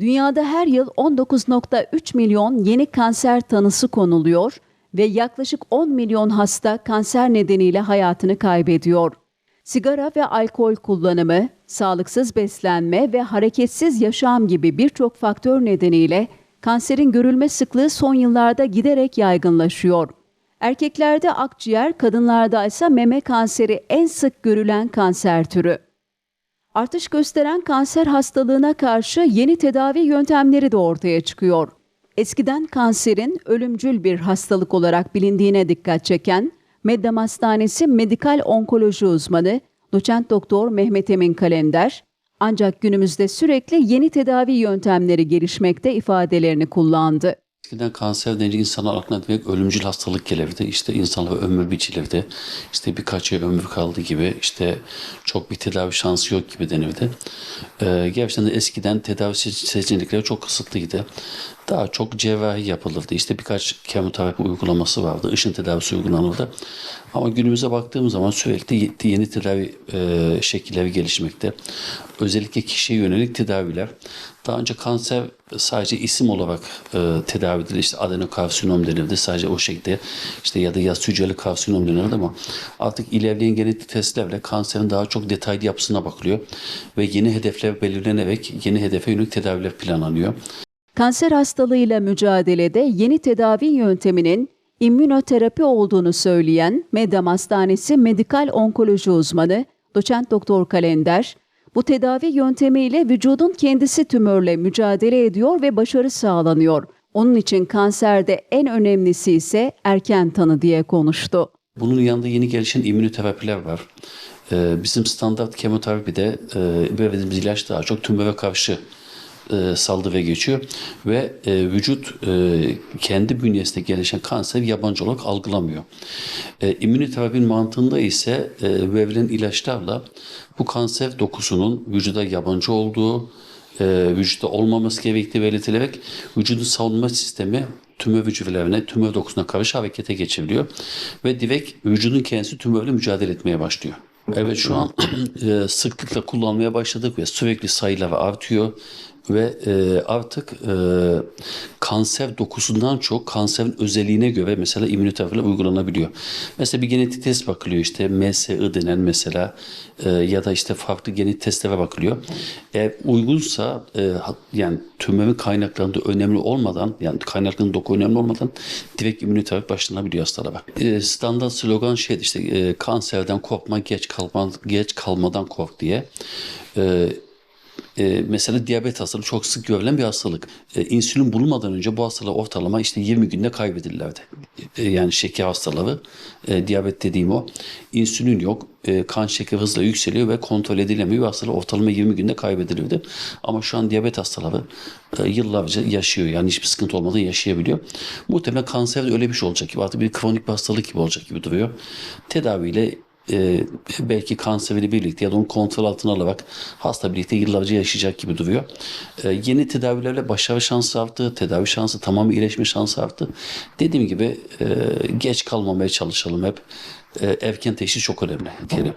Dünyada her yıl 19.3 milyon yeni kanser tanısı konuluyor ve yaklaşık 10 milyon hasta kanser nedeniyle hayatını kaybediyor. Sigara ve alkol kullanımı, sağlıksız beslenme ve hareketsiz yaşam gibi birçok faktör nedeniyle kanserin görülme sıklığı son yıllarda giderek yaygınlaşıyor. Erkeklerde akciğer, kadınlarda ise meme kanseri en sık görülen kanser türü. Artış gösteren kanser hastalığına karşı yeni tedavi yöntemleri de ortaya çıkıyor. Eskiden kanserin ölümcül bir hastalık olarak bilindiğine dikkat çeken Meddam Hastanesi Medikal Onkoloji uzmanı doçent doktor Mehmet Emin Kalender, ancak günümüzde sürekli yeni tedavi yöntemleri gelişmekte ifadelerini kullandı. Eskiden kanser denince insanlar aklına direkt ölümcül hastalık gelirdi. İşte insanlar ömür biçilirdi. İşte birkaç ay ömür kaldı gibi. işte çok bir tedavi şansı yok gibi denirdi. Ee, gerçekten de eskiden tedavi se- seçenekleri çok kısıtlıydı. Daha çok cerrahi yapılırdı. İşte birkaç kemoterapi uygulaması vardı. Işın tedavisi uygulanırdı. Ama günümüze baktığımız zaman sürekli ye- yeni tedavi e, şekilleri gelişmekte. Özellikle kişiye yönelik tedaviler. Daha önce kanser sadece isim olarak e, tedavi edildi. İşte adenokarsinom denildi. Sadece o şekilde işte ya da yaz hücreli karsinom denildi ama artık ilerleyen genetik testlerle kanserin daha çok detaylı yapısına bakılıyor ve yeni hedefler belirlenerek yeni hedefe yönelik tedaviler planlanıyor. Kanser hastalığıyla mücadelede yeni tedavi yönteminin immünoterapi olduğunu söyleyen Meddam Hastanesi Medikal Onkoloji uzmanı doçent doktor Kalender, bu tedavi yöntemiyle vücudun kendisi tümörle mücadele ediyor ve başarı sağlanıyor. Onun için kanserde en önemlisi ise erken tanı diye konuştu. Bunun yanında yeni gelişen immünoterapiler var. Ee, bizim standart kemoterapide e, verdiğimiz ilaç daha çok tümöre karşı e, saldırıya geçiyor ve e, vücut e, kendi bünyesinde gelişen kanseri yabancı olarak algılamıyor. E, immünoterapinin mantığında ise e, verilen ilaçlarla bu kanser dokusunun vücuda yabancı olduğu, e, vücutta olmaması gerektiği belirtilerek vücudun savunma sistemi tümör hücrelerine, tümör dokusuna karşı harekete geçiriliyor. Ve direkt vücudun kendisi tümörle mücadele etmeye başlıyor. Evet şu an e, sıklıkla kullanmaya başladık ve sürekli sayıları artıyor ve e, artık e, kanser dokusundan çok kanserin özelliğine göre mesela immünoterapiler uygulanabiliyor. Mesela bir genetik test bakılıyor işte MSI denen mesela e, ya da işte farklı genetik testlere bakılıyor. Eğer uygunsa e, yani tümörün kaynaklarında önemli olmadan yani kaynaklarının doku önemli olmadan direkt immünoterapi başlanabiliyor hastalara. E, standart slogan şey işte e, kanserden korkma geç kalma geç kalmadan kork diye. E, e, mesela diyabet hastalığı çok sık görülen bir hastalık. E, insülin bulunmadan önce bu hastalığı ortalama işte 20 günde kaybedilirlerdi. E, yani şeker hastalığı, e, diyabet dediğim o. İnsülin yok, e, kan şekeri hızla yükseliyor ve kontrol edilemiyor. Hastalığı ortalama 20 günde kaybedilirdi. Ama şu an diyabet hastaları e, yıllarca yaşıyor. Yani hiçbir sıkıntı olmadan yaşayabiliyor. Muhtemelen kanser de öyle bir şey olacak gibi. Artık bir kronik bir hastalık gibi olacak gibi duruyor. Tedaviyle e, belki kanseriyle birlikte ya da onu kontrol altına alarak hasta birlikte yıllarca yaşayacak gibi duruyor. E, yeni tedavilerle başarı şansı arttı, tedavi şansı tamamı iyileşme şansı arttı. Dediğim gibi e, geç kalmamaya çalışalım hep. E, erken teşhis çok önemli diyelim.